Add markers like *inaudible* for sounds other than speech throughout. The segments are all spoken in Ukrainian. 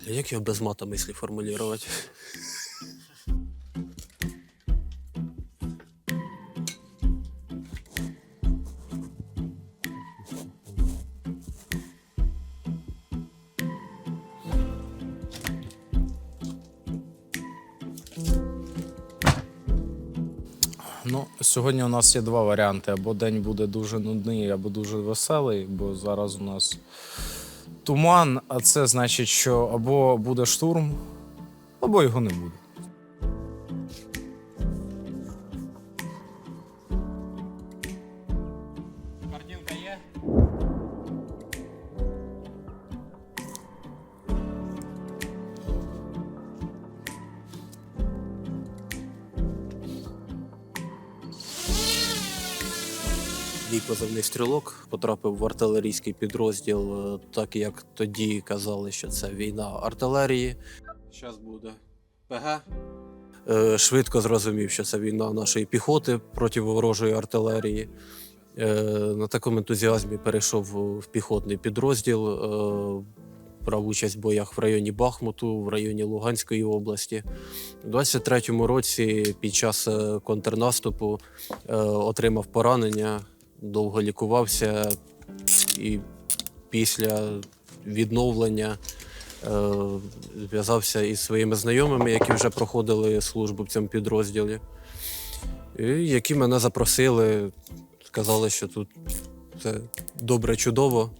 Бля, як його без мата мислі формулювати? Ну, сьогодні у нас є два варіанти: або день буде дуже нудний, або дуже веселий, бо зараз у нас туман, а це значить, що або буде штурм, або його не буде. Мій позивний стрілок потрапив в артилерійський підрозділ, е, так як тоді казали, що це війна артилерії. Зараз буде ПГ. Е, Швидко зрозумів, що це війна нашої піхоти проти ворожої артилерії. Е, На такому ентузіазмі перейшов в піхотний підрозділ, брав участь в боях в районі Бахмуту, в районі Луганської області. У 23-му році під час контрнаступу е, отримав поранення, довго лікувався і після відновлення е, зв'язався із своїми знайомими, які вже проходили службу в цьому підрозділі, і які мене запросили, сказали, що тут все добре, чудово.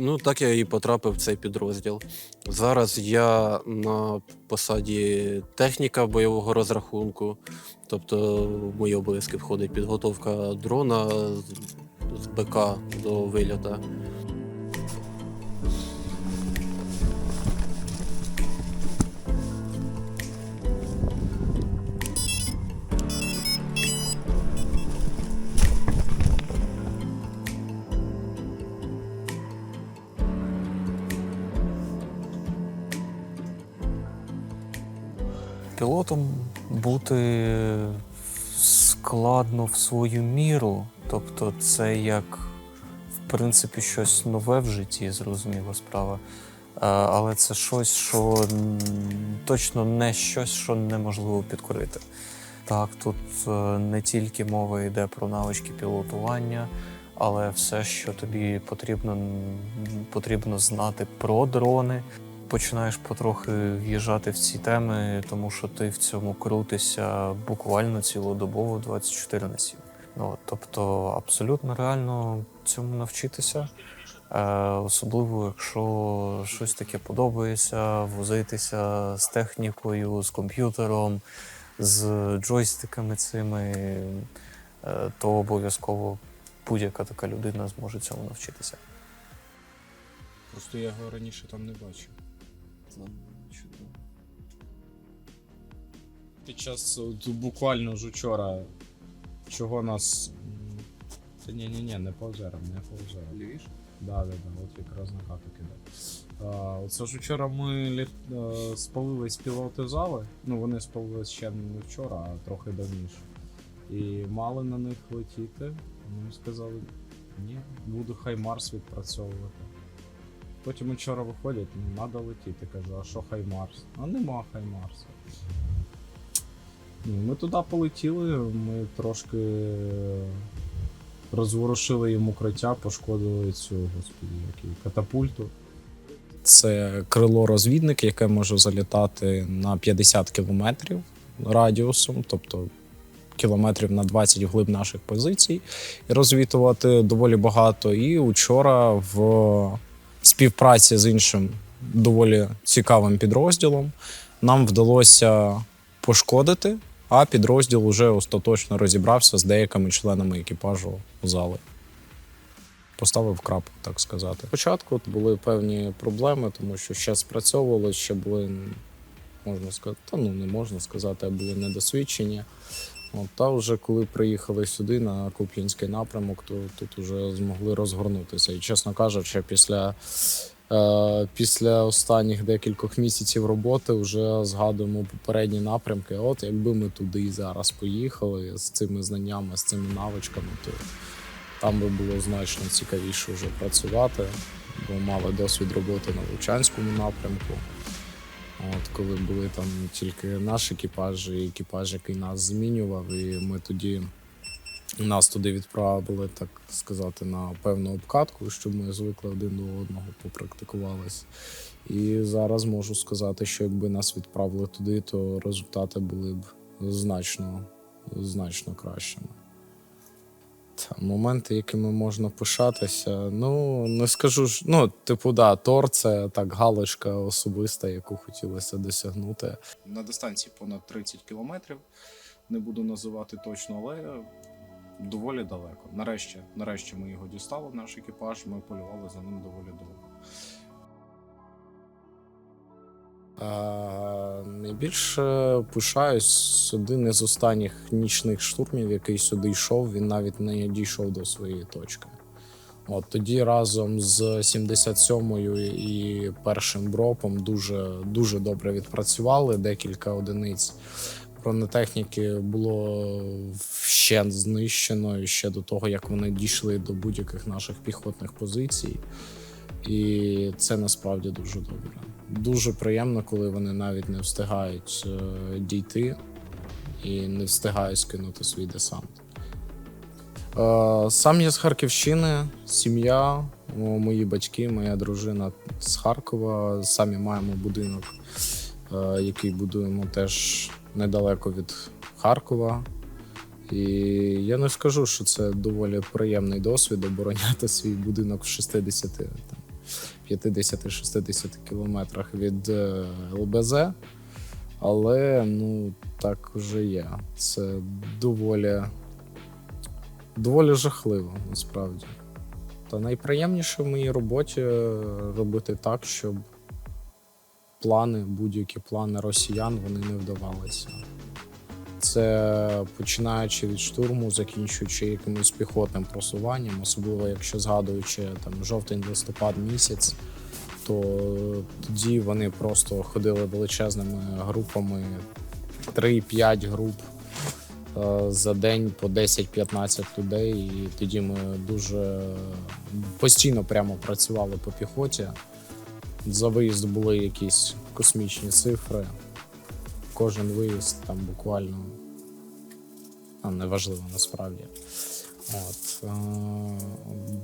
Ну, так я і потрапив в цей підрозділ. Зараз я на посаді техніка бойового розрахунку. Тобто в мої обов'язки входить підготовка дрона з- БК до вильота. Пілотом бути складно в свою міру. Тобто, це як в принципі щось нове в житті, зрозуміла справа. Е, Але це щось, що точно не щось, що неможливо підкорити. Так, тут е, не тільки мова йде про навички пілотування, але все, що тобі потрібно, потрібно знати про дрони, починаєш потрохи в'їжджати в ці теми, тому що ти в цьому крутишся буквально цілодобово 24 на 7. Ну, от, тобто абсолютно реально цьому навчитися. Е, особливо, якщо щось таке подобається, возитися з технікою, з комп'ютером, з джойстиками цими, е, то обов'язково будь-яка така людина зможе цьому навчитися. Просто я його раніше там не бачив. Під час от, буквально ж учора, чого нас. Та ні, ні, ні, не по не по озерам. Лівіше? Да, да, да, от якраз на хату кидав. А, Оце ж вчора ми літ, е, спалились пілоти зали. Ну, вони спалились ще не вчора, а трохи давніше. І мали на них летіти. Ми сказали, ні, буду хай Марс відпрацьовувати. Потім вчора виходять, ну треба летіти. Кажу, а що хай Марс? А нема хай Марса. Ну, Ми туди полетіли, ми трошки розворушили їм укриття, пошкодили цю господи, який, катапульту. Це крило розвідник, яке може залітати на 50 кілометрів радіусом, тобто кілометрів на 20 вглиб наших позицій, і розвітувати доволі багато. І учора в співпраці з іншим доволі цікавим підрозділом нам вдалося пошкодити, а підрозділ уже остаточно розібрався з деякими членами екіпажу зали. Поставив крапку, так сказати. Спочатку були певні проблеми, тому що ще спрацьовувало, ще були, можна сказати, та ну не можна сказати, а були недосвідчені. От, та вже коли приїхали сюди на Куп'янський напрямок, то тут вже змогли розгорнутися. І чесно кажучи, після, після останніх декількох місяців роботи вже згадуємо попередні напрямки. От якби ми туди зараз поїхали з цими знаннями, з цими навичками, то там би було значно цікавіше вже працювати, бо мали досвід роботи на Лучанському напрямку. От коли були там тільки наш екіпаж і екіпаж, який нас змінював, і ми тоді нас туди відправили, так сказати, на певну обкатку, щоб ми звикли один до одного, попрактикувалися. І зараз можу сказати, що якби нас відправили туди, то результати були б значно, значно кращими. Та, моменти, якими можна пишатися. Ну, не скажу ж. Ну, типу, да, Тор це так галочка особиста, яку хотілося досягнути. На дистанції понад 30 кілометрів. Не буду називати точно, але доволі далеко. Нарешті, нарешті ми його дістали, наш екіпаж. Ми полювали за ним доволі довго. А, найбільше пишаюсь один із останніх нічних штурмів, який сюди йшов, він навіть не дійшов до своєї точки. От тоді разом з 77-ю і першим бропом дуже, дуже добре відпрацювали декілька одиниць. Бронетехніки було ще знищено ще до того, як вони дійшли до будь-яких наших піхотних позицій. І це насправді дуже добре. Дуже приємно, коли вони навіть не встигають е, дійти і не встигають скинути свій десант. Е, сам я з Харківщини, сім'я, мої батьки, моя дружина з Харкова. Самі маємо будинок, е, який будуємо теж недалеко від Харкова. І я не скажу, що це доволі приємний досвід обороняти свій будинок в 60 там, 50-60 кілометрах від е, ЛБЗ. Але ну так вже є. Це доволі, доволі жахливо насправді. Та найприємніше в моїй роботі е, робити так, щоб плани, будь-які плани росіян, вони не вдавалися. Це починаючи від штурму, закінчуючи якимось піхотним просуванням, особливо якщо згадуючи там жовтень-листопад місяць, то тоді вони просто ходили величезними групами, 3-5 груп е, за день по 10-15 людей. І тоді ми дуже постійно прямо працювали по піхоті. За виїзд були якісь космічні цифри кожен виїзд там буквально а, неважливо насправді. От, е,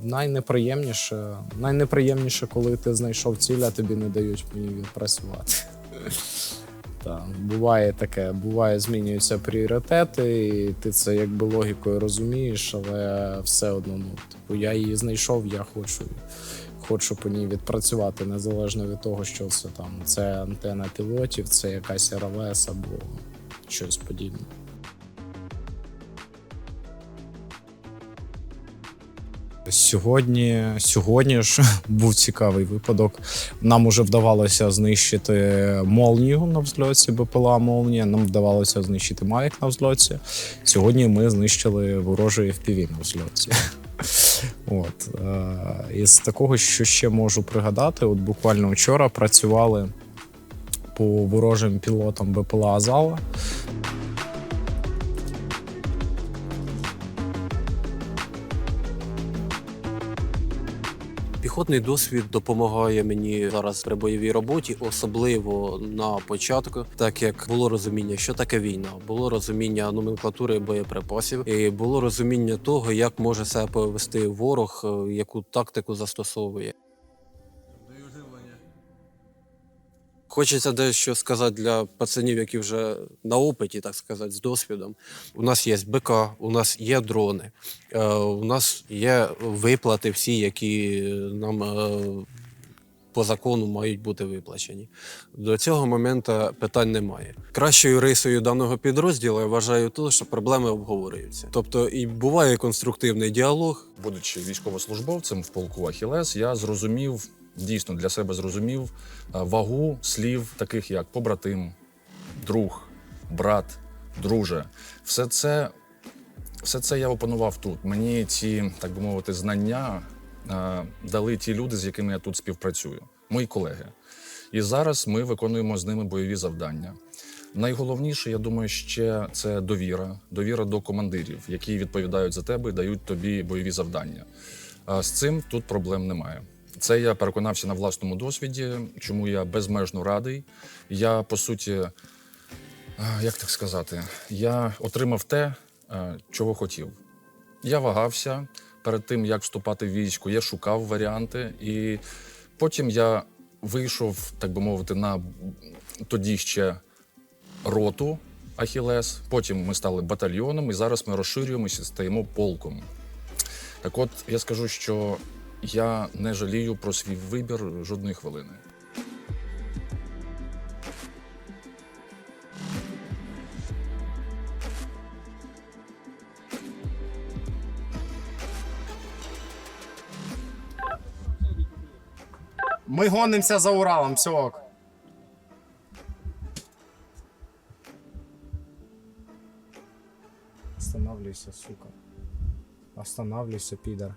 найнеприємніше, найнеприємніше, коли ти знайшов ціль, а тобі не дають ній відпрацювати. Та, буває таке, буває, змінюються пріоритети, і ти це якби логікою розумієш, але все одно, ну, типу, я її знайшов, я хочу, хочу по ній відпрацювати, незалежно від того, що це там. Це антена пілотів, це якась РЛС або щось подібне. Сьогодні, сьогодні ж *laughs* був цікавий випадок. Нам уже вдавалося знищити молнію на взльоті, БПЛА молнія. Нам вдавалося знищити Мавік на взльоті. Сьогодні ми знищили ворожий FPV на взльоті. От і із такого, що ще можу пригадати, от буквально вчора працювали по ворожим пілотам БПЛА Азала. Піхотний досвід допомагає мені зараз при бойовій роботі, особливо на початку, так як було розуміння, що таке війна, було розуміння номенклатури боєприпасів, і було розуміння того, як може себе повести ворог, е, яку тактику застосовує. Хочеться дещо сказати для пацанів, які вже на опиті, так сказати, з досвідом. У нас є БК, у нас є дрони, е, у нас є виплати всі, які нам е, по закону мають бути виплачені. До цього моменту питань немає. Кращою рисою даного підрозділу я вважаю те, що проблеми обговорюються. Тобто і буває конструктивний діалог, будучи військовослужбовцем в полку Ахілес, я зрозумів дійсно для себе зрозумів е, вагу слів, таких як побратим, друг, брат, друже. Все це, все це я опанував тут. Мені ці, так би мовити, знання е, дали ті люди, з якими я тут співпрацюю, мої колеги. І зараз ми виконуємо з ними бойові завдання. Найголовніше, я думаю, ще це довіра, довіра до командирів, які відповідають за тебе і дають тобі бойові завдання. З цим тут проблем немає. Це я переконався на власному досвіді, чому я безмежно радий. Я, по суті, е, як так сказати, я отримав те, е, чого хотів. Я вагався перед тим, як вступати в військо, я шукав варіанти, і потім я вийшов, так би мовити, на тоді ще роту Ахілес. Потім ми стали батальйоном, і зараз ми розширюємося стаємо полком. Так от я скажу, що я не жалію про свій вибір жодної хвилини. Ми гонимося за Уралом, все ок. Останавливайся, сука. Останавливайся, пидор.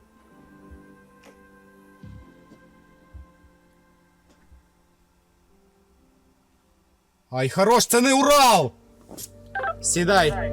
Ай, хорош, це не Урал! Сідай!